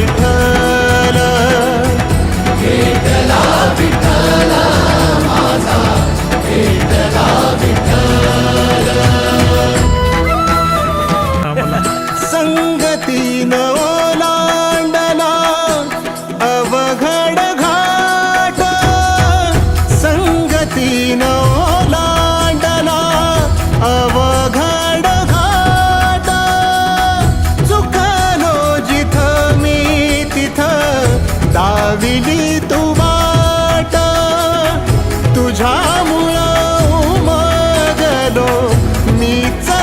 भेटला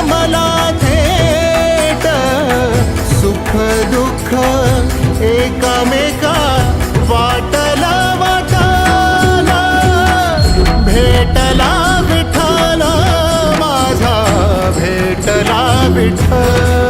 मला थेट सुख दुःख एकामेका वाटला वाटला भेटला विठ्ठल माझा भेटला विठ्ठल.